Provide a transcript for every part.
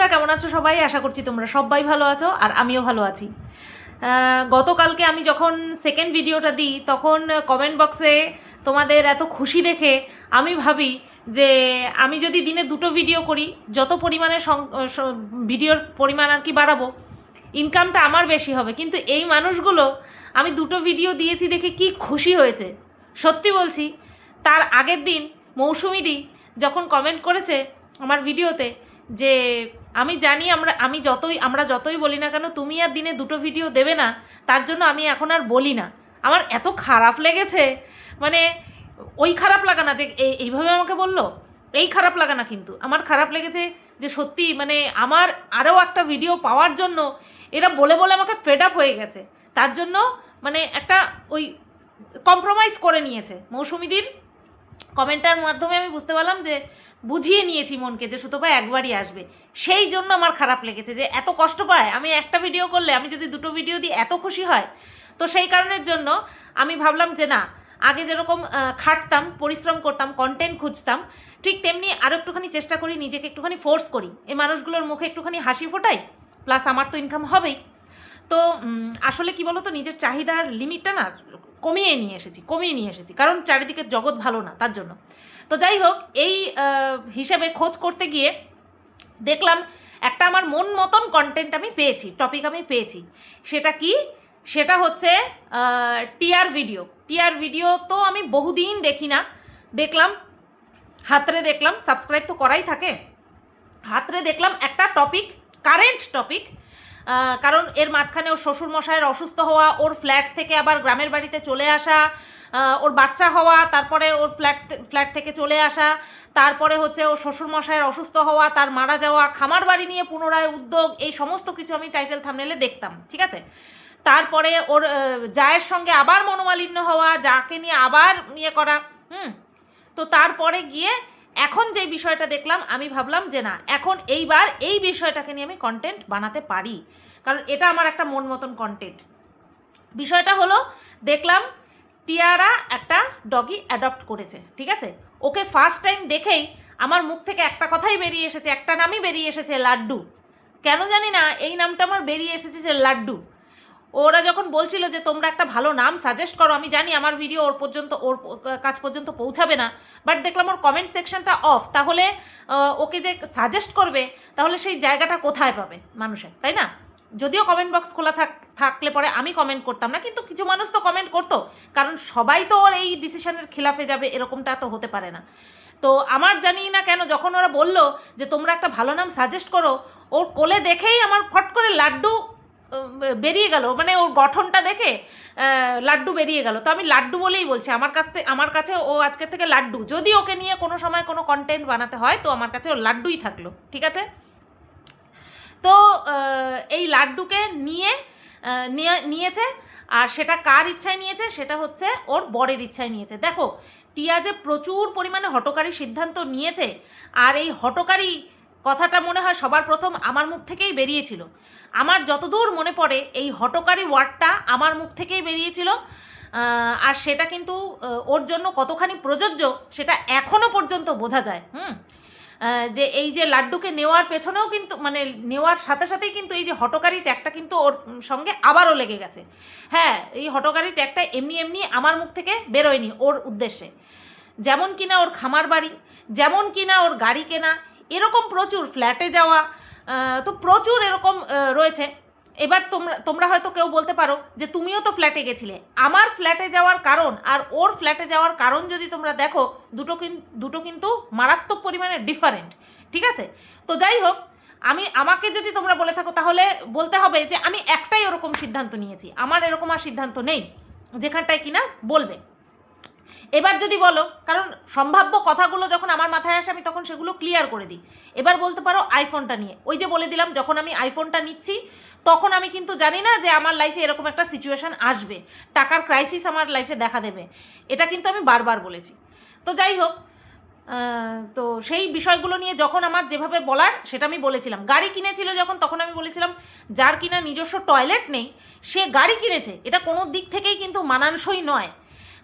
বন্ধুরা, কেমন আছো সবাই? আশা করছি তোমরা সবাই ভালো আছো আর আমিও ভালো আছি। গতকালকে আমি যখন সেকেন্ড ভিডিওটা দিই, তখন কমেন্ট বক্সে তোমাদের এত খুশি দেখে আমি ভাবি যে আমি যদি দিনে দুটো ভিডিও করি, যত পরিমাণে ভিডিওর পরিমাণ আর কি বাড়াবো ইনকামটা আমার বেশি হবে। কিন্তু এই মানুষগুলো, আমি দুটো ভিডিও দিয়েছি দেখে কি খুশি হয়েছে। সত্যি বলছি, তার আগের দিন মৌসুমিদি যখন কমেন্ট করেছে আমার ভিডিওতে যে আমি জানি আমরা, আমি যতই, আমরা যতই বলি না কেন, তুমি আর দিনে দুটো ভিডিও দেবে না, তার জন্য আমি এখন আর বলি না। আমার এত খারাপ লেগেছে মানে ওই খারাপ লাগা না যে এইভাবে আমাকে বলল, এই খারাপ লাগা না কিন্তু। আমার খারাপ লেগেছে যে সত্যি মানে আমার আরও একটা ভিডিও পাওয়ার জন্য এরা বলে বলে আমাকে ফেড আপ হয়ে গেছে। তার জন্য মানে একটা ওই কম্প্রোমাইজ করে নিয়েছে মৌসুমিদির কমেন্টার মাধ্যমে আমি বুঝতে পারলাম যে বুঝিয়ে নিয়েছি মনকে যে সুতপা একবারই আসবে। সেই জন্য আমার খারাপ লেগেছে যে এত কষ্ট পায়। আমি একটা ভিডিও করলে আমি যদি দুটো ভিডিও দিই, এত খুশি হয়। তো সেই কারণের জন্য আমি ভাবলাম যে না, আগে যেরকম খাটতাম, পরিশ্রম করতাম কন্টেন্ট খুঁজতাম, ঠিক তেমনি আরও একটুখানি চেষ্টা করি, নিজেকে একটুখানি ফোর্স করি। এই মানুষগুলোর মুখে একটুখানি হাসি ফোটাই প্লাস আমার তো ইনকাম হবেই। তো আসলে কি বলতো, নিজের চাহিদার লিমিটটা না কমিয়ে নিয়ে এসেছি, কমিয়ে নিয়ে এসেছি। কারণ চারিদিকে জগৎ ভালো না, তার জন্য। তো যাই হোক, এই হিসেবে খোঁজ করতে গিয়ে দেখলাম একটা আমার মন মতন কন্টেন্ট আমি পেয়েছি টপিক আমি পেয়েছি। সেটা কি? সেটা হচ্ছে টিআর ভিডিও টিআর ভিডিও তো আমি বহুদিন দেখি না। দেখলাম, হাতরে দেখলাম সাবস্ক্রাইব তো করাই থাকে। হাতরে দেখলাম একটা টপিক কারেন্ট টপিক কারণ এর মাঝখানে ওর শ্বশুর মশাইয়ের অসুস্থ হওয়া, ওর ফ্ল্যাট থেকে আবার গ্রামের বাড়িতে চলে আসা ওর বাচ্চা হওয়া, তারপরে ওর ফ্ল্যাট ফ্ল্যাট থেকে চলে আসা, তারপরে হচ্ছে ওর শ্বশুর মশাইয়ের অসুস্থ হওয়া, তার মারা যাওয়া, খামার বাড়ি নিয়ে পুনরায় উদ্যোগ, এই সমস্ত কিছু আমি টাইটেল থামনেলে দেখতাম, ঠিক আছে? তারপরে ওর জায়ের সঙ্গে আবার মনোমালিন্য হওয়া, যাকে নিয়ে আবার ইয়ে করা, হুম? তো তারপরে গিয়ে এখন যে বিষয়টা দেখলাম, আমি ভাবলাম যে না, এখন এইবার এই বিষয়টাকে নিয়ে আমি কন্টেন্ট বানাতে পারি। কারণ এটা আমার একটা মন মতন কন্টেন্ট বিষয়টা হলো, দেখলাম টিয়ারা একটা ডগি অ্যাডপ্ট করেছে, ঠিক আছে? ওকে ফার্স্ট টাইম দেখেই আমার মুখ থেকে একটা কথাই বেরিয়ে এসেছে, একটা নামই বেরিয়ে এসেছে, লাড্ডু। কেন জানি না, এই নামটা আমার বেরিয়ে এসেছে যে লাড্ডু। ওরা যখন বলছিল যে তোমরা একটা ভালো নাম সাজেস্ট করো, আমি জানি আমার ভিডিও ওর পর্যন্ত, ওর কাজ পর্যন্ত পৌঁছাবে না বাট দেখলাম ওর কমেন্ট সেকশনটা অফ তাহলে ওকে যে সাজেস্ট করবে, তাহলে সেই জায়গাটা কোথায় পাবে মানুষের, তাই না? যদিও কমেন্ট বক্স খোলা থাক, থাকলে পরে আমি কমেন্ট করতাম না, কিন্তু কিছু মানুষ তো কমেন্ট করতো, কারণ সবাই তো ওর এই ডিসিশনের খিলাফে যাবে, এরকমটা তো হতে পারে না। তো আমার জানি না কেন, যখন ওরা বলল যে তোমরা একটা ভালো নাম সাজেস্ট করো, ওর কোলে দেখেই আমার ফট করে লাড্ডু বেরিয়ে গেল মানে ওর গঠনটা দেখে লাড্ডু বেরিয়ে গেল। তো আমি লাড্ডু বলেই বলছি, আমার কাছ থেকে আমার কাছে ও আজকের থেকে লাড্ডু। যদি ওকে নিয়ে কোনো সময় কোনো কন্টেন্ট বানাতে হয়, তো আমার কাছে ও লাড্ডুই থাকল, ঠিক আছে? তো এই লাড্ডুকে নিয়ে নিয়ে- নিয়েছে, আর সেটা কার ইচ্ছায় নিয়েছে, সেটা হচ্ছে ওর বরের ইচ্ছায় নিয়েছে। দেখো, টিয়া যে প্রচুর পরিমাণে হটকারী সিদ্ধান্ত নিয়েছে, আর এই হটকারী কথাটা মনে হয় সবার প্রথম আমার মুখ থেকেই বেরিয়েছিল। আমার যতদূর মনে পড়ে, এই হটকারী ওয়ার্ডটা আমার মুখ থেকেই বেরিয়েছিল। আর সেটা কিন্তু ওর জন্য কতখানি প্রযোজ্য, সেটা এখনও পর্যন্ত বোঝা যায়। হুম? যে এই যে লাড্ডুকে নেওয়ার পেছনেও কিন্তু মানে নেওয়ার সাথে সাথেই কিন্তু এই যে হটকারী ট্যাগটা কিন্তু ওর সঙ্গে আবারও লেগে গেছে। হ্যাঁ এই হটকারী ট্যাগটা এমনি এমনি আমার মুখ থেকে বেরোয়নি ওর উদ্দেশ্যে। যেমন কিনা ওর খামার বাড়ি, যেমন কিনা ওর গাড়ি কেনা এরকম প্রচুর ফ্ল্যাটে যাওয়া তো প্রচুর এরকম রয়েছে। এবার তোমরা তোমরা হয়তো কেউ বলতে পারো যে তুমিও তো ফ্ল্যাটে গেছিলে। আমার ফ্ল্যাটে যাওয়ার কারণ আর ওর ফ্ল্যাটে যাওয়ার কারণ যদি তোমরা দেখো, দুটো দুটো কিন্তু মারাত্মক পরিমাণে ডিফারেন্ট ঠিক আছে? তো যাই হোক, আমি, আমাকে যদি তোমরা বলে থাকো, তাহলে বলতে হবে যে আমি একটাই ওরকম সিদ্ধান্ত নিয়েছি। আমার এরকম আর সিদ্ধান্ত নেই, যেখানটায় কিনা বলবে। এবার যদি বলো, কারণ সম্ভাব্য কথাগুলো যখন আমার মাথায় আসে, আমি তখন সেগুলো ক্লিয়ার করে দিই। এবার বলতে পারো আইফোনটা নিয়ে। ওই যে বলে দিলাম, যখন আমি আইফোনটা নিচ্ছি, তখন আমি কিন্তু জানি না যে আমার লাইফে এরকম একটা সিচুয়েশান আসবে। টাকার ক্রাইসিস আমার লাইফে দেখা দেবে। এটা কিন্তু আমি বারবার বলেছি। তো যাই হোক তো সেই বিষয়গুলো নিয়ে যখন আমার যেভাবে বলার, সেটা আমি বলেছিলাম। গাড়ি কিনেছিল যখন, তখন আমি বলেছিলাম, যার কিনা নিজস্ব টয়লেট নেই, সে গাড়ি কিনেছে। এটা কোনো দিক থেকেই কিন্তু মানানসই নয়।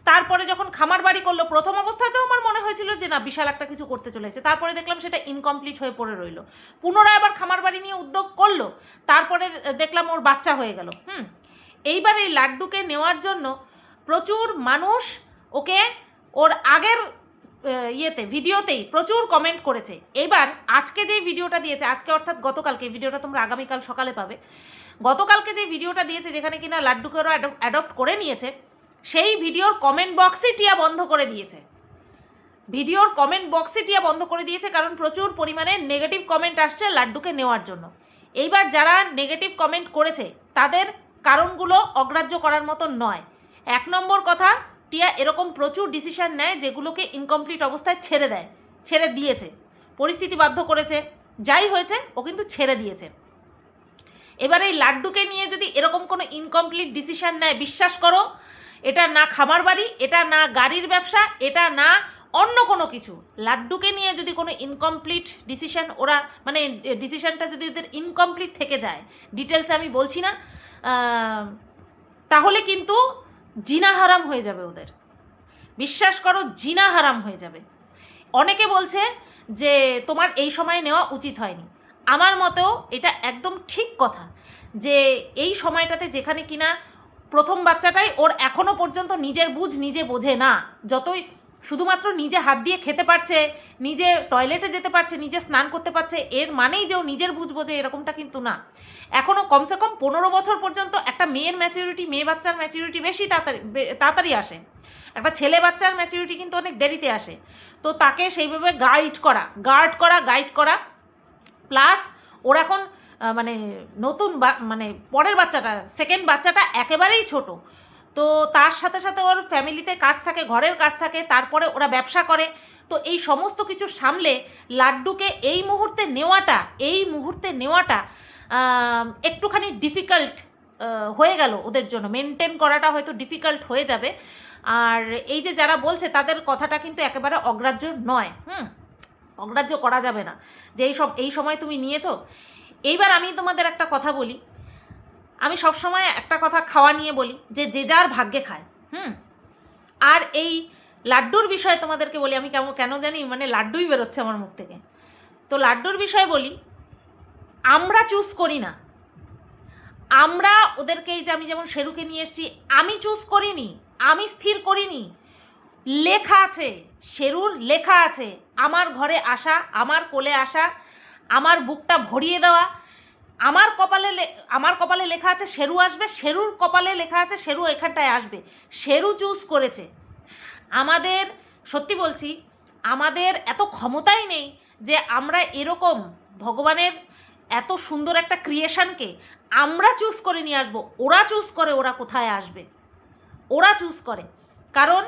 তারপরে যখন খামার বাড়ি করল, প্রথম অবস্থাতেও আমার মনে হয়েছিল যে, না, বিশাল একটা কিছু করতে চলেছে। তারপরে দেখলাম সেটা ইনকমপ্লিট হয়ে পড়ে রইল। পুনরায় আবার খামার বাড়ি নিয়ে উদ্যোগ করল, তারপরে দেখলাম ওর বাচ্চা হয়ে গেল। হুম, এইবার এই লাড্ডুকে নেওয়ার জন্য প্রচুর মানুষ ওকে ওর আগের ইয়েতে, ভিডিওতেই প্রচুর কমেন্ট করেছে। এবার আজকে যে ভিডিওটা দিয়েছে, আজকে অর্থাৎ গতকালকে ভিডিওটা তোমরা আগামীকাল সকালে পাবে। গতকালকে যে ভিডিওটা দিয়েছে, যেখানে কিনা লাড্ডুকে ওরা অ্যাডপ্ট করে নিয়েছে সেই ভিডিওর কমেন্ট বক্সে টিয়া বন্ধ করে দিয়েছে। ভিডিওর কমেন্ট বক্সে টিয়া বন্ধ করে দিয়েছে কারণ প্রচুর পরিমাণে নেগেটিভ কমেন্ট আসছে লাড্ডুকে নেওয়ার জন্য। এইবার যারা নেগেটিভ কমেন্ট করেছে, তাদের কারণগুলো অগ্রাহ্য করার মতো নয়। এক নম্বর কথা, টিয়া এরকম প্রচুর ডিসিশন নেয় যেগুলোকে ইনকমপ্লিট অবস্থায় ছেড়ে দেয়, ছেড়ে দিয়েছে। পরিস্থিতি বাধ্য করেছে, যাই হয়েছে, ও কিন্তু ছেড়ে দিয়েছে। এবার এই লাড্ডুকে নিয়ে যদি এরকম কোনো ইনকমপ্লিট ডিসিশন নেয়, বিশ্বাস করো এটা না খামার বাড়ি, এটা না গাড়ির ব্যবসা, এটা না অন্য কোনো কিছু। লাড্ডুকে নিয়ে যদি কোনো ইনকমপ্লিট ডিসিশন ওরা মানে ডিসিশানটা যদি ওদের ইনকমপ্লিট থেকে যায় ডিটেলসে আমি বলছি না তাহলে কিন্তু জিনা হারাম হয়ে যাবে ওদের। বিশ্বাস করো, জিনা হারাম হয়ে যাবে। অনেকে বলছে যে, তোমার এই সময় নেওয়া উচিত হয়নি। আমার মতেও এটা একদম ঠিক কথা যে, এই সময়টাতে যেখানে কিনা প্রথম বাচ্চাটাই ওর এখনও পর্যন্ত নিজের বুঝ নিজে বোঝে না। যতই শুধুমাত্র নিজে হাত দিয়ে খেতে পারছে, নিজে টয়লেটে যেতে পারছে, নিজে স্নান করতে পারছে, এর মানেই যে ও নিজের বুঝ বোঝে এরকমটা কিন্তু না। এখনও কমসে কম পনেরো বছর পর্যন্ত একটা মেয়ের ম্যাচিউরিটি মেয়ে বাচ্চার ম্যাচিউরিটি বেশি তাড়াতাড়ি তাড়াতাড়ি আসে। একটা ছেলে বাচ্চার ম্যাচিউরিটি কিন্তু অনেক দেরিতে আসে। তো তাকে সেইভাবে গাইড করা গার্ড করা গাইড করা। প্লাস ওর এখন মানে নতুন বা- মানে পরের বাচ্চাটা সেকেন্ড বাচ্চাটা একেবারেই ছোট। তো তার সাথে সাথে ওর ফ্যামিলিতে কাজ থাকে, ঘরের কাজ থাকে, তারপরে ওরা ব্যবসা করে। তো এই সমস্ত কিছু সামলে লাড্ডুকে এই মুহূর্তে নেওয়াটা, এই মুহূর্তে নেওয়াটা একটুখানি ডিফিকাল্ট হয়ে গেল ওদের জন্য। মেনটেন করাটা হয়তো ডিফিকাল্ট হয়ে যাবে। আর এই যে যারা বলছে, তাদের কথাটা কিন্তু একেবারে অগ্রাহ্য নয়। হুম, অগ্রাহ্য করা যাবে না। যে এই সব, এই সময় তুমি নিয়েছো এইবার আমি তোমাদের একটা কথা বলি। আমি সব সময় একটা কথা খাওয়া নিয়ে বলি যে যে যার ভাগ্যে খায়, হুম? আর এই লাড্ডুর বিষয়ে তোমাদেরকে বলি, আমি কেমন, কেন জানি মানে লাড্ডুই বেরোচ্ছে আমার মুখ থেকে। তো লাড্ডুর বিষয়ে বলি, আমরা চুজ করি না। আমরা ওদেরকে যে আমি যেমন শেরুকে নিয়ে এসেছি, আমি চুজ করিনি, আমি স্থির করিনি। লেখা আছে, শেরুর লেখা আছে, আমার ঘরে আসা, আমার কোলে আসা আমার বুকটা ভরিয়ে দেওয়া। আমার কপালে আমার কপালে লেখা আছে শেরু আসবে। শেরুর কপালে লেখা আছে শেরু এখানটায় আসবে। শেরু চুজ করেছে। আমাদের, সত্যি বলছি, আমাদের এত ক্ষমতাই নেই যে আমরা এরকম ভগবানের এত সুন্দর একটা ক্রিয়েশনকে আমরা চুজ করে নিয়ে আসব। ওরা চুজ করে ওরা কোথায় আসবে। ওরা চুজ করে। কারণ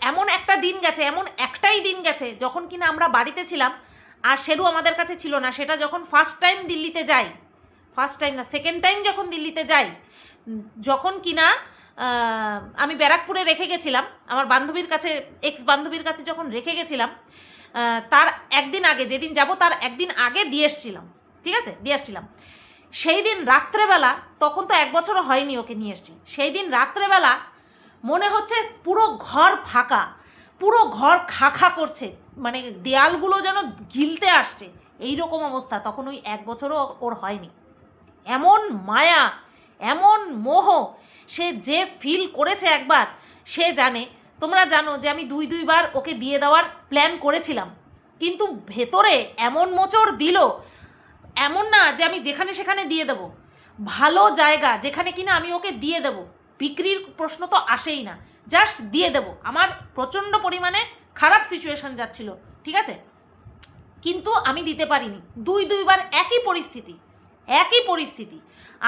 এমন একটা দিন গেছে, এমন একটাই দিন গেছে, যখন কিনা আমরা বাড়িতে ছিলাম আর সেরু আমাদের কাছে ছিল না। সেটা যখন ফার্স্ট টাইম দিল্লিতে যাই ফার্স্ট টাইম না সেকেন্ড টাইম যখন দিল্লিতে যাই, যখন কিনা আমি ব্যারাকপুরে রেখে গেছিলাম, আমার বান্ধবীর কাছে এক্স বান্ধবীর কাছে যখন রেখে গেছিলাম তার একদিন আগে, যেদিন যাব তার একদিন আগে দিয়ে এসছিলাম, ঠিক আছে? দিয়ে এসছিলাম। সেই দিন রাত্রেবেলা, তখন তো এক বছরও হয়নি ওকে নিয়ে এসছি, সেই দিন রাত্রেবেলা মনে হচ্ছে পুরো ঘর ফাঁকা পুরো ঘর খা খা করছে। মানে দেয়ালগুলো যেন গিলতে আসছে। এই রকম অবস্থা। তখন ওই এক বছরও ওর হয়নি। এমন মায়া, এমন মোহ সে যে ফিল করেছে একবার, সে জানে। তোমরা জানো যে আমি দুই দুইবার ওকে দিয়ে দেওয়ার প্ল্যান করেছিলাম। কিন্তু ভেতরে এমন মোচড় দিল, এমন না যে আমি যেখানে সেখানে দিয়ে দেবো। ভালো জায়গা, যেখানে কিনা আমি ওকে দিয়ে দেবো। বিক্রির প্রশ্ন তো আসেই না। জাস্ট দিয়ে দেবো। আমার প্রচণ্ড পরিমাণে খারাপ সিচুয়েশন যাচ্ছিল, ঠিক আছে? কিন্তু আমি দিতে পারিনি। দুই দুইবার একই পরিস্থিতি একই পরিস্থিতি।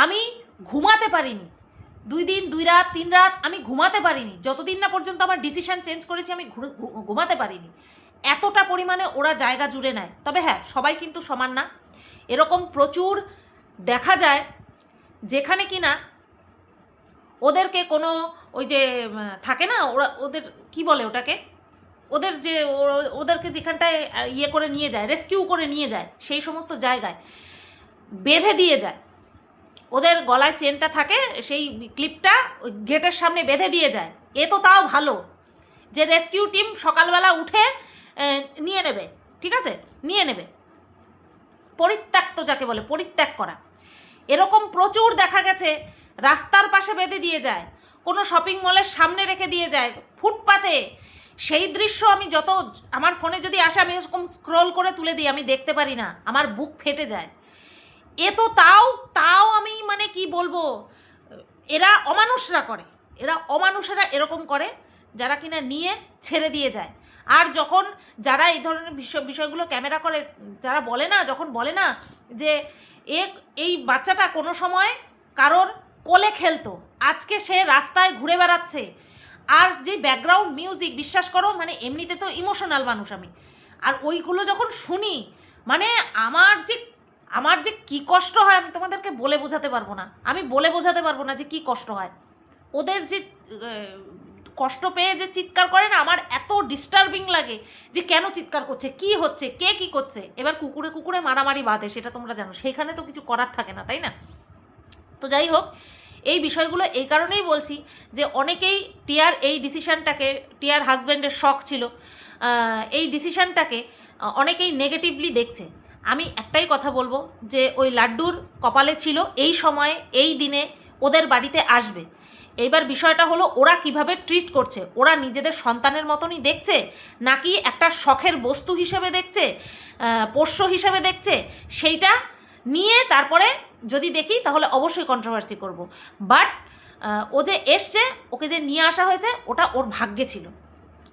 আমি ঘুমাতে পারিনি। দুই দিন, দুই রাত, তিন রাত আমি ঘুমাতে পারিনি। যতদিন না পর্যন্ত আমার ডিসিশন চেঞ্জ করেছি, আমি ঘুমাতে পারিনি। এতটা পরিমাণে ওরা জায়গা জুড়ে নেয়। তবে হ্যাঁ সবাই কিন্তু সমান না। এরকম প্রচুর দেখা যায়, যেখানে কিনা ওদেরকে কোনো ওই যে থাকে না, ওরা, ওদের, কি বলে ওটাকে? ওদের যে ওদেরকে যেখানটায় ইয়ে করে নিয়ে যায়, রেস্কিউ করে নিয়ে যায়, সেই সমস্ত জায়গায় বেঁধে দিয়ে যায়। ওদের গলায় চেনটা থাকে, সেই ক্লিপটা ওই গেটের সামনে বেঁধে দিয়ে যায়। এ তো তাও ভালো যে, রেস্কিউ টিম সকালবেলা উঠে নিয়ে নেবে, ঠিক আছে? নিয়ে নেবে। পরিত্যক্ত যাকে বলে পরিত্যাগ করা। এরকম প্রচুর দেখা গেছে রাস্তার পাশে বেঁধে দিয়ে যায়, কোনো শপিং মলের সামনে রেখে দিয়ে যায়। ফুটপাতে সেই দৃশ্য আমি যত, আমার ফোনে যদি আসে, আমি এরকম স্ক্রোল করে তুলে দিই, আমি দেখতে পারি না, আমার বুক ফেটে যায়। এ তো তাও তাও আমি মানে কি বলব, এরা অমানুষরা করে, এরা অমানুষেরা এরকম করে, যারা কিনা নিয়ে ছেড়ে দিয়ে যায়। আর যখন যারা এই ধরনের বিষয় বিষয়গুলো ক্যামেরা করে, যারা বলে না, যখন বলে না যে, এ, এই বাচ্চাটা কোনো সময় কারোর কোলে খেলতো। আজকে সে রাস্তায় ঘুরে বেড়াচ্ছে। আর যে ব্যাকগ্রাউন্ড মিউজিক বিশ্বাস করো মানে এমনিতে তো ইমোশনাল মানুষ আমি। আর ওইগুলো যখন শুনি মানে আমার যে আমার যে কি কষ্ট হয় আমি তোমাদেরকে বলে বোঝাতে পারব না। আমি বলে বোঝাতে পারব না যে কি কষ্ট হয়। ওদের যে কষ্ট পেয়ে যে চিৎকার করে না, আমার এত ডিস্টার্বিং লাগে যে কেন চিৎকার করছে, কি হচ্ছে, কে কি করছে। এবার কুকুরে কুকুরে মারামারি বাঁধে, সেটা তোমরা জানো। সেখানে তো কিছু করার থাকে না, তাই না? তো যাই হোক এই বিষয়গুলো এই কারণেই বলছি যে অনেকেই টিয়ার এই ডিসিশানটাকে, টিয়ার হাজব্যান্ডের শখ ছিল এই ডিসিশানটাকে অনেকেই নেগেটিভলি দেখছে। আমি একটাই কথা বলব যে ওই লাড্ডুর কপালে ছিল এই সময়ে, এই দিনে ওদের বাড়িতে আসবে। এইবার বিষয়টা হলো ওরা কীভাবে ট্রিট করছে? ওরা নিজেদের সন্তানের মতনই দেখছে? নাকি একটা শখের বস্তু হিসেবে দেখছে? পোষ্য হিসেবে দেখছে? সেইটা নিয়ে তারপরে যদি দেখি, তাহলে অবশ্যই কন্ট্রোভার্সি করব। বাট ও যে এসছে, ওকে যে নিয়ে আসা হয়েছে, ওটা ওর ভাগ্যে ছিল।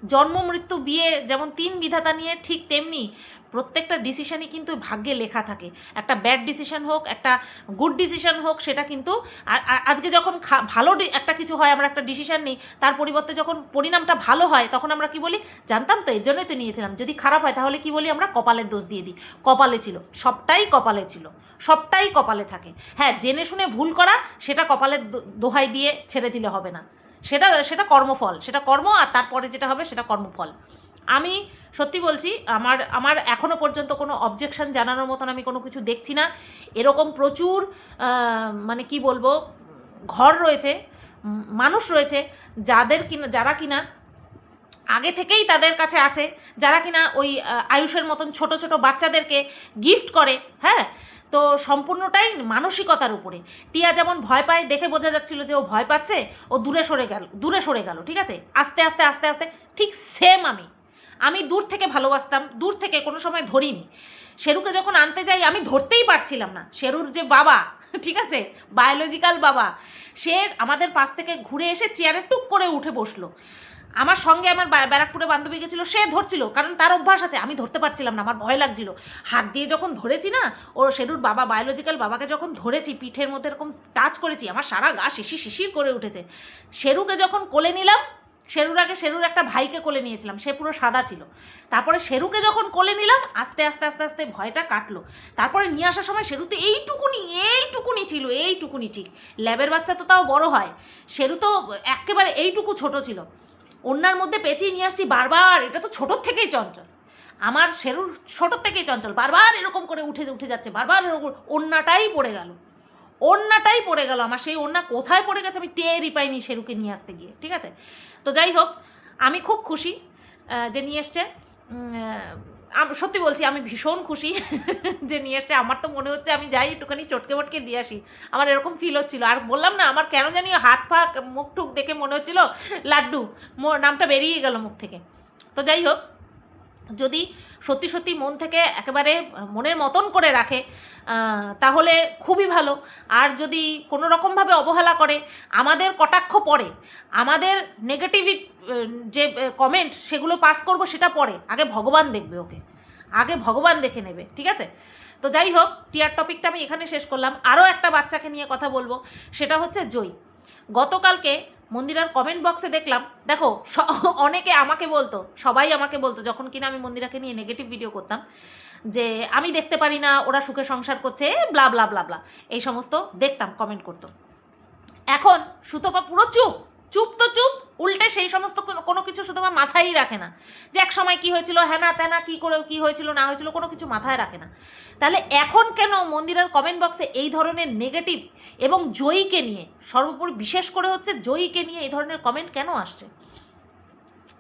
জন্ম, মৃত্যু, বিয়ে যেমন তিন বিধাতা নিয়ে ঠিক তেমনি প্রত্যেকটা ডিসিশানই কিন্তু ভাগ্যে লেখা থাকে। একটা ব্যাড ডিসিশন হোক, একটা গুড ডিসিশন হোক, সেটা কিন্তু আজকে যখন ভালো একটা কিছু হয়, আমরা একটা ডিসিশন নিই, তার পরিবর্তে যখন পরিণামটা ভালো হয়, তখন আমরা কি বলি? জানতাম তো, এর জন্যই তো নিয়েছিলাম। যদি খারাপ হয়, তাহলে কি বলি আমরা? কপালের দোষ দিয়ে দিই। কপালে ছিল। সবটাই কপালে ছিল। সবটাই কপালে থাকে। হ্যাঁ জেনে শুনে ভুল করা, সেটা কপালের দোহাই দিয়ে ছেড়ে দিলে হবে না। সেটা সেটা কর্মফল। সেটা কর্ম আর তারপরে যেটা হবে, সেটা কর্মফল। আমি সত্যি বলছি, আমার আমার এখনও পর্যন্ত কোনো অবজেকশন জানানোর মতন আমি কোনো কিছু দেখছি না। এরকম প্রচুর মানে কি বলব, ঘর রয়েছে, মানুষ রয়েছে, যাদের কিনা, যারা কিনা আগে থেকেই তাদের কাছে আছে, যারা কিনা ওই আয়ুষের মতন ছোট ছোট বাচ্চাদেরকে গিফট করে হ্যাঁ? তো সম্পূর্ণটাই মানসিকতার উপরে। টিয়া যেমন ভয় পায়, দেখে বোঝা যাচ্ছিল যে ও ভয় পাচ্ছে, ও দূরে সরে গেল, দূরে সরে গেল, ঠিক আছে? আস্তে আস্তে আস্তে আস্তে, ঠিক সেম আমি। আমি দূর থেকে ভালোবাসতাম, দূর থেকে কোনো সময় ধরিনি। শেরুকে যখন আনতে যাই, আমি ধরতেই পারছিলাম না। শেরুর যে বাবা, ঠিক আছে? বায়োলজিক্যাল বাবা, সে আমাদের পাশ থেকে ঘুরে এসে চেয়ারে টুক করে উঠে বসল। আমার সঙ্গে আমার ব্যারাকপুরে বান্ধবী গেছিল, সে ধরছিল, কারণ তার অভ্যাস আছে, আমি ধরতে পারছিলাম না, আমার ভয় লাগছিল। হাত দিয়ে যখন ধরেছি না, ও শেরুর বাবা বায়োলজিক্যাল বাবাকে যখন ধরেছি, পিঠের মধ্যে এরকম টাচ করেছি, আমার সারা গা শিশির শিশির করে উঠেছে। শেরুকে যখন কোলে নিলাম শেরুর আগে শেরুর একটা ভাইকে কোলে নিয়েছিলাম, সে পুরো সাদা ছিল। তারপরে শেরুকে যখন কোলে নিলাম, আস্তে আস্তে আস্তে আস্তে ভয়টা কাটলো। তারপরে নিয়ে আসার সময় শেরু তো এইটুকুনি এইটুকুনি ছিল, এইটুকুনি ঠিক। ল্যাবের বাচ্চা তো তাও বড় হয়। শেরু তো একেবারে এইটুকু ছোট ছিল। অন্যার মধ্যে পেঁচিয়ে নিয়ে আসছি বারবার, এটা তো ছোটোর থেকেই চঞ্চল। আমার শেরুর ছোটোর থেকেই চঞ্চল, বারবার এরকম করে উঠে উঠে যাচ্ছে, বারবার এরকম অন্যটাই পড়ে গেল। অন্যটাই পড়ে গেল আমার, সেই অন্য কোথায় পড়ে গেছে আমি টেরই পাইনি শেরুকে নিয়ে আসতে গিয়ে, ঠিক আছে? তো যাই হোক, আমি খুব খুশি যে নিয়ে এসছে। সত্যি বলছি, আমি ভীষণ খুশি যে নিয়ে এসছে। আমার তো মনে হচ্ছে আমি যাই, একটুখানি চটকে মটকে দিয়ে আসি। আমার এরকম ফিল হচ্ছিল। আর বললাম না, আমার কেন জানি হাত পা, মুখ টুক দেখে মনে হচ্ছিল, লাড্ডু নামটা বেরিয়ে গেল মুখ থেকে। তো যাই হোক যদি সত্যি সত্যি মন থেকে একেবারে মনের মতন করে রাখে তাহলে খুবই ভালো। আর যদি কোনো রকমভাবে অবহেলা করে, আমাদের কটাক্ষ পড়ে, আমাদের নেগেটিভ যে কমেন্ট সেগুলো পাস করব সেটা পরে আগে ভগবান দেখবে ওকে, আগে ভগবান দেখে নেবে, ঠিক আছে? তো যাই হোক টিয়ার টপিকটা আমি এখানে শেষ করলাম। আরও একটা বাচ্চাকে নিয়ে কথা বলব, সেটা হচ্ছে জয়ী। গতকালকে মন্দিরার কমেন্ট বক্সে দেখলাম। দেখো অনেকে আমাকে বলতো, সবাই আমাকে বলতো, যখন কিনা আমি মন্দিরাকে নিয়ে নেগেটিভ ভিডিও করতাম, যে আমি দেখতে পারি না, ওরা সুখে সংসার করছে ব্লা ব্লা ব্লা ব্লা এই সমস্ত দেখতাম কমেন্ট করতো। এখন সুতপা পুরো চুপ চুপ তো চুপ উল্টে সেই সমস্ত কোনো- কিছু শুধু আমার মাথায়ই রাখে না। যে এক সময় কি হয়েছিল হ্যানা ত্যানা কী করে, কি হয়েছিল, না হয়েছিল, কোনো কিছু মাথায় রাখে না। তাহলে এখন কেন মন্দিরের কমেন্ট বক্সে এই ধরনের নেগেটিভ এবং জয়ীকে নিয়ে, সর্বোপরি বিশেষ করে হচ্ছে জয়ীকে নিয়ে এই ধরনের কমেন্ট কেন আসছে?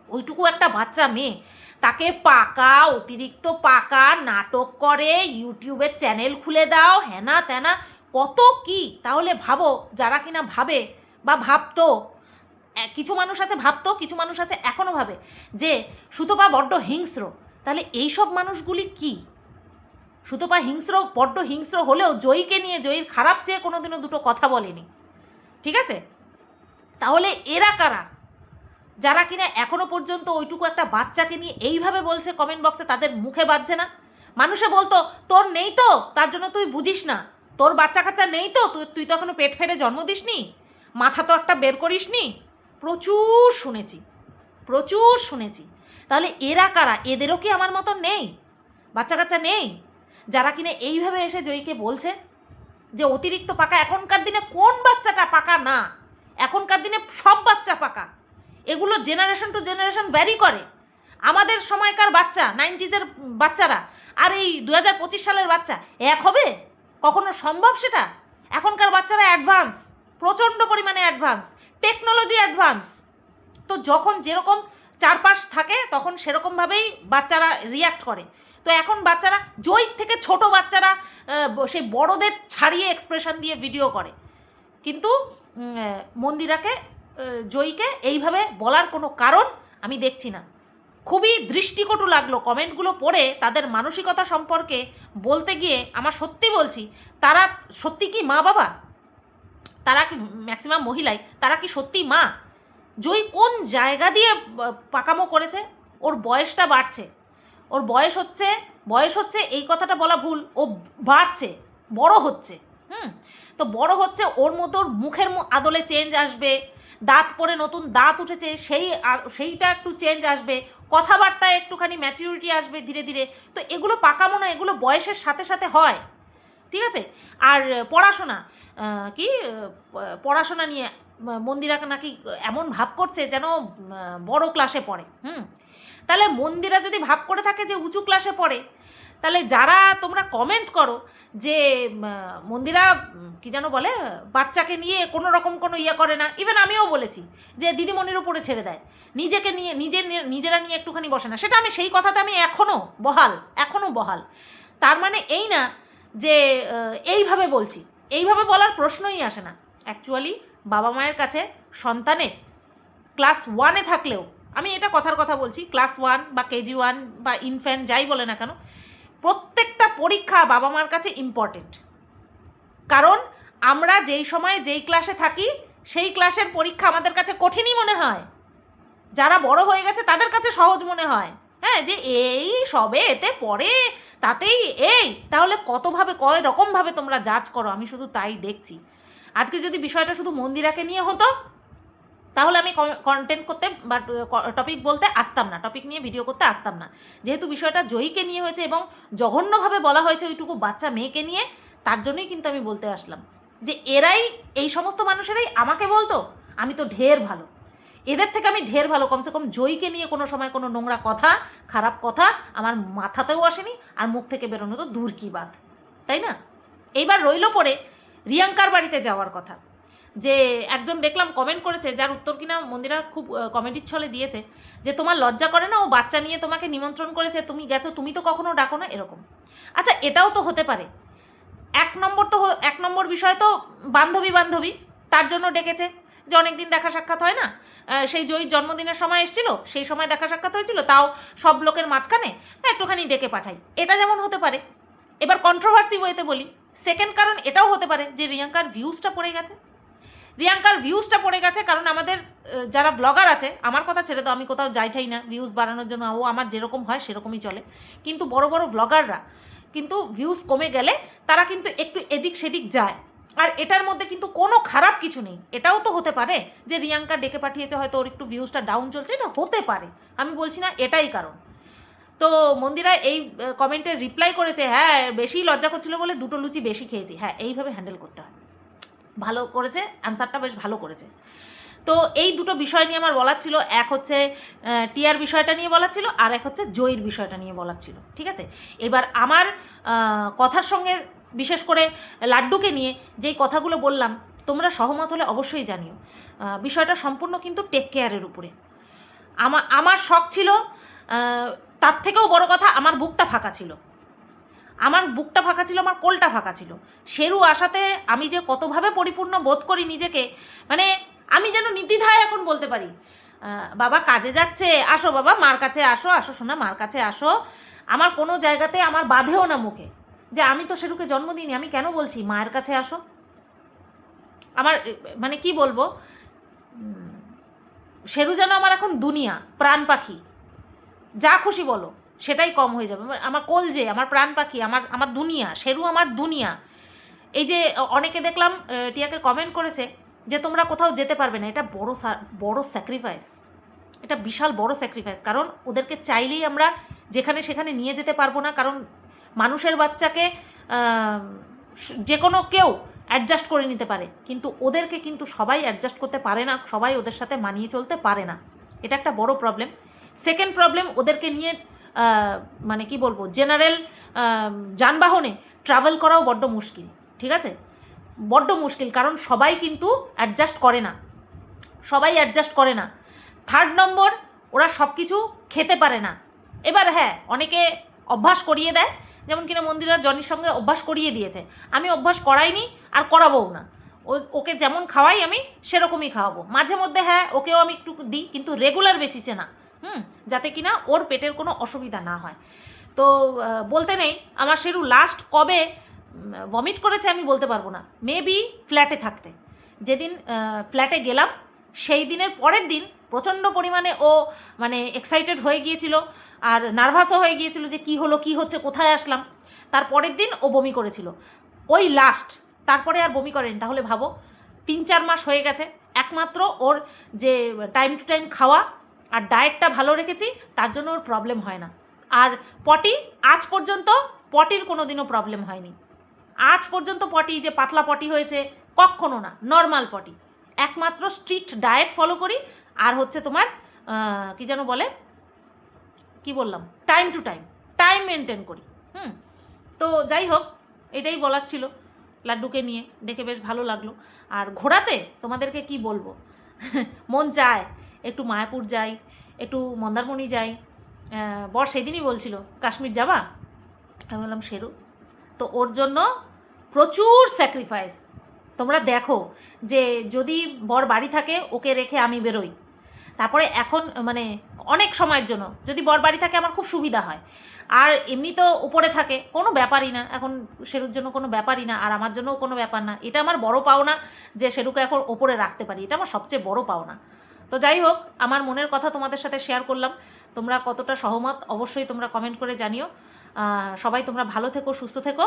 ওইটুকু একটা বাচ্চা মেয়ে, তাকে পাকা, অতিরিক্ত পাকা নাটক করে ইউটিউবের চ্যানেল খুলে দাও হ্যানা ত্যানা কত কি? তাহলে ভাবো, যারা কিনা ভাবে বা ভাবতো কিছু মানুষ আছে ভাবতো, কিছু মানুষ আছে এখনও ভাবে যে সুতপা বড্ড হিংস্র। তাহলে এই সব মানুষগুলি কি? সুতপা হিংস্র, বড্ড হিংস্র হলেও জয়ীকে নিয়ে, জয়ীর খারাপ চেয়ে কোনোদিনও দুটো কথা বলেনি। ঠিক আছে? তাহলে এরা কারা? যারা কিনা এখনও পর্যন্ত ওইটুকু একটা বাচ্চাকে নিয়ে এইভাবে বলছে কমেন্ট বক্সে তাদের মুখে বাজছে না। মানুষে বলতো, তোর নেই তো, তার জন্য তুই বুঝিস না। তোর বাচ্চা কাচ্চা নেই তো, তুই তুই তো এখনও পেট ফেটে জন্ম দিসনি। মাথা তো একটা বের করিসনি। প্রচুর শুনেছি প্রচুর শুনেছি। তাহলে এরা কারা? এদেরও কি আমার মতো নেই? বাচ্চা কাচ্চা নেই? যারা কিনা এইভাবে এসে জয়ীকে বলছে যে, অতিরিক্ত পাকা, এখনকার দিনে কোন বাচ্চাটা পাকা না? এখনকার দিনে সব বাচ্চা পাকা। এগুলো জেনারেশন টু জেনারেশন ভ্যারি করে। আমাদের সময়কার বাচ্চা নাইনটিজের বাচ্চারা, আর এই দু হাজার পঁচিশ সালের বাচ্চা, এক হবে? কখনো সম্ভব সেটা? এখনকার বাচ্চারা অ্যাডভান্স প্রচণ্ড পরিমাণে অ্যাডভান্স টেকনোলজি অ্যাডভান্স তো যখন যেরকম চারপাশ থাকে, তখন সেরকমভাবেই বাচ্চারা রিয়াক্ট করে। তো এখন বাচ্চারা জৈর থেকে ছোট বাচ্চারা সেই বড়দের ছাড়িয়ে এক্সপ্রেশন দিয়ে ভিডিও করে। কিন্তু মন্দিরাকে জয়ীকে এইভাবে বলার কোনো কারণ আমি দেখছি না। খুবই দৃষ্টিকটু লাগল কমেন্টগুলো পড়ে তাদের মানসিকতা সম্পর্কে বলতে গিয়ে, আমার সত্যি বলছি, তারা সত্যি কি মা বাবা তারা কি ম্যাক্সিমাম মহিলাই? তারা কি সত্যি মা? জয়ী কোন জায়গা দিয়ে পাকামো করেছে? ওর বয়সটা বাড়ছে। ওর বয়স হচ্ছে বয়স হচ্ছে, এই কথাটা বলা ভুল। ও বাড়ছে, বড় হচ্ছে, হুম? তো বড় হচ্ছে, ওর মতো মুখের আদলে চেঞ্জ আসবে। দাঁত পরে নতুন দাঁত উঠেছে, সেই সেইটা একটু চেঞ্জ আসবে। কথাবার্তায় একটুখানি ম্যাচিউরিটি আসবে ধীরে ধীরে। তো এগুলো পাকামো না, এগুলো বয়সের সাথে সাথে হয়। ঠিক আছে? আর পড়াশোনা কি পড়াশোনা নিয়ে মন্দিরা নাকি এমন ভাব করছে যেন বড় ক্লাসে পড়ে, হুম? তাহলে মন্দিরা যদি ভাব করে থাকে যে উঁচু ক্লাসে পড়ে, তাহলে যারা তোমরা কমেন্ট করো যে মন্দিরা কি যেন বলে, বাচ্চাকে নিয়ে কোনো রকম কোনো ইয়ে করে না। ইভেন আমিও বলেছি যে, দিদিমণির উপরে ছেড়ে দেয়। নিজেকে নিয়ে নিজে নিজেরা নিয়ে একটুখানি বসে না। সেটা আমি, সেই কথাতে আমি এখনও বহাল এখনও বহাল। তার মানে এই না যে এইভাবে বলছি, এইভাবে বলার প্রশ্নই আসে না। অ্যাকচুয়ালি বাবা মায়ের কাছে সন্তানের ক্লাস ওয়ানে থাকলেও, আমি এটা কথার কথা বলছি ক্লাস ওয়ান বা কেজি ওয়ান বা ইনফ্যান্ট যাই বলে না কেন, প্রত্যেকটা পরীক্ষা বাবা মার কাছে ইম্পর্টেন্ট কারণ আমরা যেই সময় যেই ক্লাসে থাকি, সেই ক্লাসের পরীক্ষা আমাদের কাছে কঠিনই মনে হয়। যারা বড় হয়ে গেছে, তাদের কাছে সহজ মনে হয়। হ্যাঁ যে এই সবে এতে পড়ে তাতেই, এই, তাহলে কতভাবে, কয় রকমভাবে তোমরা জাজ করো? আমি শুধু তাই দেখছি। আজকে যদি বিষয়টা শুধু মন্দিরাকে নিয়ে হতো, তাহলে আমি কন্টেন্ট করতে বা টপিক বলতে আসতাম না। টপিক নিয়ে ভিডিও করতে আসতাম না। যেহেতু বিষয়টা জয়ীকে নিয়ে হয়েছে এবং জঘন্যভাবে বলা হয়েছে ওইটুকু বাচ্চা মেয়েকে নিয়ে, তার জন্যই কিন্তু আমি বলতে আসলাম যে, এরাই, এই সমস্ত মানুষেরাই আমাকে বলতো, আমি তো ঢের ভালো। এদের থেকে আমি ঢের ভালো। কমসে কম জয়ীকে নিয়ে কোনো সময় কোনো নোংরা কথা, খারাপ কথা আমার মাথাতেও আসেনি আর মুখ থেকে বেরোনো তো দূর কি বাদ তাই না? এইবার রইল পরে রিয়াঙ্কার বাড়িতে যাওয়ার কথা, যে একজন দেখলাম কমেন্ট করেছে, যার উত্তর কিনা মন্দিরা খুব কমেডির ছলে দিয়েছে, যে তোমার লজ্জা করে না ও বাচ্চা নিয়ে তোমাকে নিমন্ত্রণ করেছে, তুমি গেছো, তুমি তো কখনো ডাকো না, এরকম। আচ্ছা এটাও তো হতে পারে। এক নম্বর তো এক নম্বর বিষয় তো বান্ধবী বান্ধবী তার জন্য ডেকেছে। যে অনেকদিন দেখা সাক্ষাৎ হয় না সেই জয়ীর জন্মদিনের সময় এসেছিল, সেই সময় দেখা সাক্ষাৎ হয়েছিল, তাও সব লোকের মাঝখানে একটুখানি ডেকে পাঠাই। এটা যেমন হতে পারে। এবার কন্ট্রোভার্সি ওয়েতে বলি। সেকেন্ড কারণ এটাও হতে পারে যে রিয়াঙ্কার ভিউজটা পড়ে গেছে। রিয়াঙ্কার ভিউজটা পড়ে গেছে কারণ আমাদের যারা ব্লগার আছে, আমার কথা ছেড়ে দাও, আমি কোথাও যাই ঠাই না ভিউজ বাড়ানোর জন্য, ও আমার যেরকম হয় সেরকমই চলে। কিন্তু বড় বড় ব্লগাররা কিন্তু ভিউজ কমে গেলে তারা কিন্তু একটু এদিক সেদিক যায়। আর এটার মধ্যে কিন্তু কোনো খারাপ কিছু নেই। এটাও তো হতে পারে যে রিয়াঙ্কা ডেকে পাঠিয়েছে, হয়তো ওর একটু ভিউজটা ডাউন চলছে, এটা হতে পারে। আমি বলছি না এটাই কারণ। তো মন্দিরা এই কমেন্টের রিপ্লাই করেছে হ্যাঁ বেশি লজ্জা করছিল বলে দুটো লুচি বেশি খেয়েছি। হ্যাঁ এইভাবে হ্যান্ডেল করতে হয়। ভালো করেছে অ্যান্সারটা বেশ ভালো করেছে। তো এই দুটো বিষয় নিয়ে আমার বলার ছিল, এক হচ্ছে টিয়ার বিষয়টা নিয়ে বলার ছিল, আর এক হচ্ছে জয়ীর বিষয়টা নিয়ে বলার ছিল। ঠিক আছে? এবার আমার কথার সঙ্গে বিশেষ করে লাড্ডুকে নিয়ে যেই কথাগুলো বললাম, তোমরা সহমত হলে অবশ্যই জানিও। বিষয়টা সম্পূর্ণ কিন্তু টেক কেয়ারের উপরে। আমার আমার শখ ছিল তার থেকেও বড় কথা আমার বুকটা ফাঁকা ছিল। আমার বুকটা ফাঁকা ছিল, আমার কোলটা ফাঁকা ছিল। সেরু আসাতে আমি যে কতভাবে পরিপূর্ণ বোধ করি নিজেকে মানে আমি যেন নির্দ্বিধায় এখন বলতে পারি বাবা কাজে যাচ্ছে, আসো বাবা, মার কাছে আসো আসো শোনা মার কাছে আসো। আমার কোনো জায়গাতে আমার বাধেও না মুখে। যে আমি তো শেরুকে জন্ম দিইনি, আমি কেন বলছি? মায়ের কাছে আসো। আমার মানে কি বলব? শেরু যেন আমার এখন দুনিয়া, প্রাণ পাখি। যা খুশি বলো, সেটাই কম হয়ে যাবে। আমার- কোল যে, আমার প্রাণ পাখি, আমার আমার দুনিয়া, শেরু আমার দুনিয়া। এই যে অনেকে দেখলাম টিয়াকে কমেন্ট করেছে যে, তোমরা কোথাও যেতে পারবে না। এটা বড় বড় স্যাক্রিফাইস এটা বিশাল বড় স্যাক্রিফাইস কারণ ওদেরকে চাইলেই আমরা যেখানে সেখানে নিয়ে যেতে পারব না। কারণ মানুষের বাচ্চাকে যে কোনো কেউ অ্যাডজাস্ট করে নিতে পারে। কিন্তু ওদেরকে কিন্তু সবাই অ্যাডজাস্ট করতে পারে না, সবাই ওদের সাথে মানিয়ে চলতে পারে না। এটা একটা বড় প্রবলেম সেকেন্ড প্রবলেম ওদেরকে নিয়ে মানে কি বলব জেনারেল যানবাহনে ট্রাভেল করাও বড্ড মুশকিল, ঠিক আছে? বড্ড মুশকিল, কারণ সবাই কিন্তু অ্যাডজাস্ট করে না। সবাই অ্যাডজাস্ট করে না। থার্ড নম্বর ওরা সব কিছু খেতে পারে না। এবার হ্যাঁ অনেকে অভ্যাস করিয়ে দেয় যেমন কিনা মন্দিরা জনির সঙ্গে অভ্যাস করিয়ে দিয়েছে। আমি অভ্যাস করাইনি আর করাবও না। ওকে যেমন খাওয়াই আমি সেরকমই খাওয়াবো। মাঝে মধ্যে হ্যাঁ ওকেও আমি একটু দিই, কিন্তু রেগুলার বেসিসে না। হুম, যাতে কিনা ওর পেটের কোনো অসুবিধা না হয়। তো বলতে নেই, আমার সেরু লাস্ট কবে ভমিট করেছে আমি বলতে পারব না। মেবি ফ্ল্যাটে থাকতে। যেদিন ফ্ল্যাটে গেলাম সেই দিনের পরের দিন প্রচণ্ড পরিমাণে ও মানে এক্সাইটেড হয়ে গিয়েছিল আর নার্ভাসও হয়ে গিয়েছিল যে কি হলো, কি হচ্ছে, কোথায় আসলাম। তার পরের দিন ও বমি করেছিল। ওই লাস্ট তারপরে আর বমি করেনি। তাহলে ভাবো, তিন চার মাস হয়ে গেছে, একমাত্র ওর যে টাইম টু টাইম খাওয়া আর ডায়েটটা ভালো রেখেছি, তার জন্য ওর প্রবলেম হয় না। আর পটি, আজ পর্যন্ত পটির কোনো দিনও প্রবলেম হয়নি। আজ পর্যন্ত পটি যে পাতলা পটি হয়েছে, কখনো না নর্মাল পটি। একমাত্র স্ট্রিক্ট ডায়েট ফলো করি, আর হচ্ছে তোমার কি যেন বলে, কি বললাম, time to time time maintain করি, হুম? তো যাই হোক, এটাই বলার ছিল লাড্ডুকে নিয়ে, দেখে বেশ ভালো লাগল। আর ঘোরাতে তোমাদেরকে কি বলব? মন চায়, একটু মায়াপুর যাই, একটু মন্দারমণি যাই। বর সেদিনই বলছিল, কাশ্মীর যাবা? আমি বললাম শেরু তো ওর জন্য প্রচুর স্যাক্রিফাইস তোমরা দেখো যে যদি বর বাড়ি থাকে, ওকে রেখে আমি বেরোই। তারপরে এখন মানে অনেক সময়ের জন্য, যদি বর বাড়ি থাকে আমার খুব সুবিধা হয়। আর এমনি তো উপরে থাকে, কোনো ব্যাপারই না। এখন শেরুর জন্য কোনো ব্যাপারই না, আর আমার জন্যও কোনো ব্যাপার না। এটা আমার বড় পাওনা যে শেরুকে এখন ওপরে রাখতে পারি। এটা আমার সবচেয়ে বড় পাওনা। তো যাই হোক, আমার মনের কথা তোমাদের সাথে শেয়ার করলাম। তোমরা কতটা সহমত, অবশ্যই তোমরা কমেন্ট করে জানিও। সবাই তোমরা ভালো থেকো, সুস্থ থেকো।